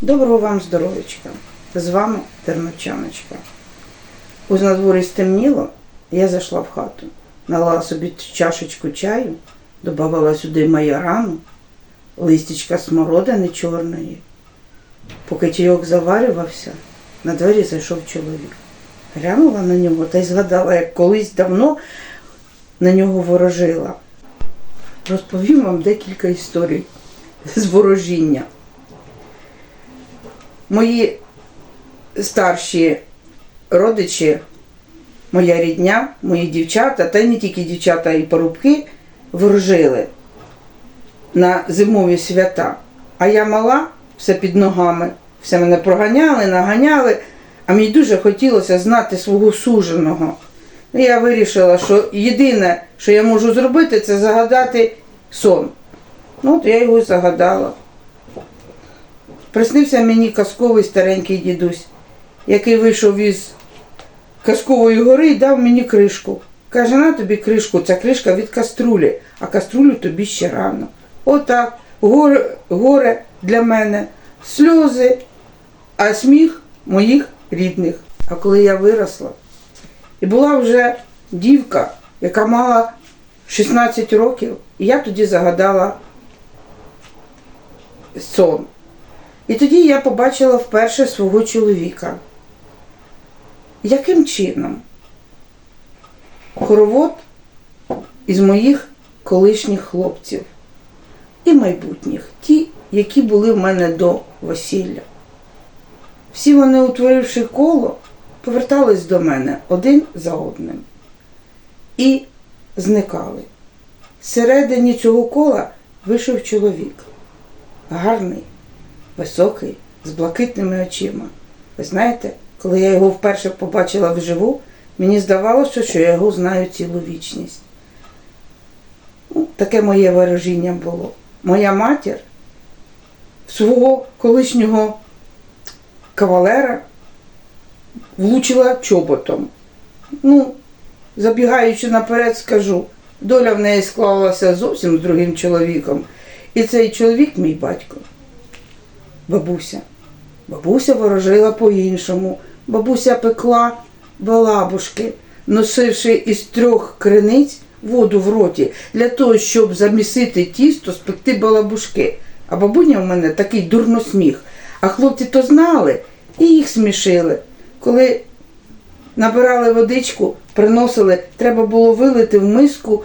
Доброго вам здоров'ячка! З вами Тернопчаночка. Ось на стемніло, я зайшла в хату, налила собі чашечку чаю, додавала сюди майорану, листячка смородини чорної. Поки чайок заварювався, на двері зайшов чоловік. Глянула на нього та й згадала, як колись давно на нього ворожила. Розповім вам декілька історій з ворожіння. Мої старші родичі, моя рідня, мої дівчата, та й не тільки дівчата, і порубки ворожили на зимові свята. А я мала, все під ногами, все мене проганяли, наганяли, а мені дуже хотілося знати свого суженого. Я вирішила, що єдине, що я можу зробити, це загадати сон. Ну, от я його загадала. Приснився мені казковий старенький дідусь, який вийшов із казкової гори і дав мені кришку. Каже, на тобі кришку, це кришка від каструлі, а каструлю тобі ще рано. Отак, горе, горе для мене, сльози, а сміх моїх рідних. А коли я виросла і була вже дівка, яка мала 16 років, і я тоді загадала сон. І тоді я побачила вперше свого чоловіка. Яким чином? Хоровод із моїх колишніх хлопців і майбутніх, ті, які були в мене до весілля. Всі вони, утворивши коло, повертались до мене один за одним і зникали. Всередині цього кола вийшов чоловік, гарний, високий, з блакитними очима. Ви знаєте, коли я його вперше побачила вживу, мені здавалося, що я його знаю цілу вічність. Ну, таке моє вираження було. Моя матір свого колишнього кавалера влучила чоботом. Ну, забігаючи наперед, скажу, доля в неї склалася зовсім з другим чоловіком. І цей чоловік мій батько. Бабуся. Бабуся ворожила по-іншому. Бабуся пекла балабушки, носивши із трьох криниць воду в роті для того, щоб замісити тісто, спекти балабушки. А бабуня в мене такий дурносміх. А хлопці то знали і їх смішили. Коли набирали водичку, приносили, треба було вилити в миску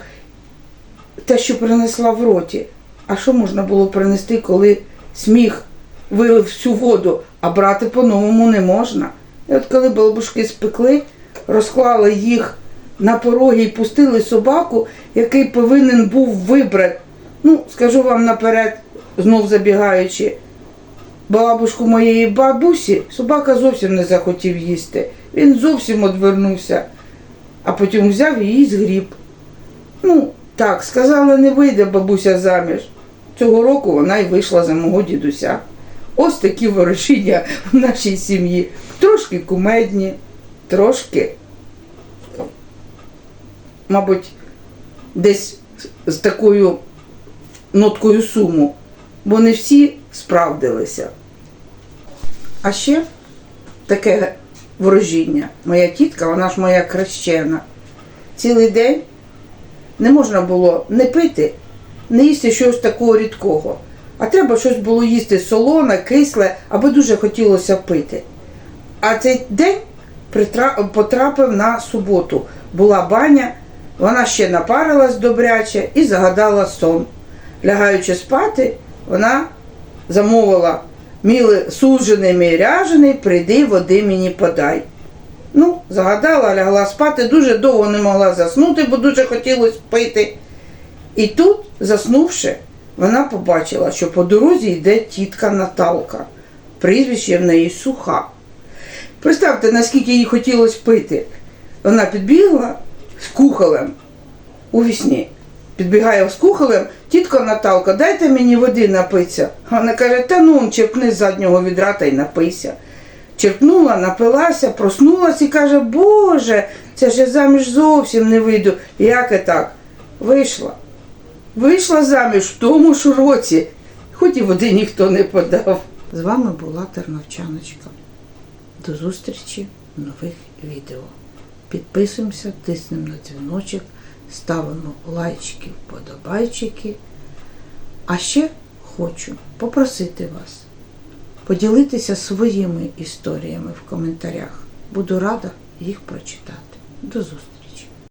те, що принесла в роті. А що можна було принести, коли сміх вилив всю воду, а брати по-новому не можна? І от коли балабушки спекли, розклали їх на пороги і пустили собаку, який повинен був вибрати. Ну, скажу вам наперед, знов забігаючи, балабушку моєї бабусі, собака зовсім не захотів їсти. Він зовсім одвернувся, а потім взяв її згріб. Ну, так, сказали, не вийде бабуся заміж. Цього року вона й вийшла за мого дідуся. Ось такі ворожіння в нашій сім'ї. Трошки кумедні, трошки, мабуть, десь з такою ноткою суму, бо не всі справдилися. А ще таке ворожіння. Моя тітка, вона ж моя хрещена. Цілий день не можна було не пити, не їсти щось такого рідкого. А треба щось було їсти солоне, кисле, аби дуже хотілося пити. А цей день потрапив на суботу. Була баня, вона ще напарилась добряче і загадала сон. Лягаючи спати, вона замовила міли суджений мій ряжений, прийди, води мені подай. Ну, загадала, лягла спати, дуже довго не могла заснути, бо дуже хотілося пити. І тут, заснувши, вона побачила, що по дорозі йде тітка Наталка. Прізвище в неї суха. Представте, наскільки їй хотілося пити. Вона підбігла з кухолем у вісні. Підбігає з кухолем, тітка Наталка, дайте мені води напитися. Вона каже, та ну, черпни з заднього відра та й напийся. Черпнула, напилася, проснулася і каже, Боже, це ж я заміж зовсім не вийду. Як і так? Вийшла. Вийшла заміж в тому ж році, хоч і води ніхто не подав. З вами була Терновчаночка. До зустрічі в нових відео. Підписуємося, тиснемо на дзвіночок, ставимо лайчики, вподобайчики. А ще хочу попросити вас поділитися своїми історіями в коментарях. Буду рада їх прочитати. До зустрічі!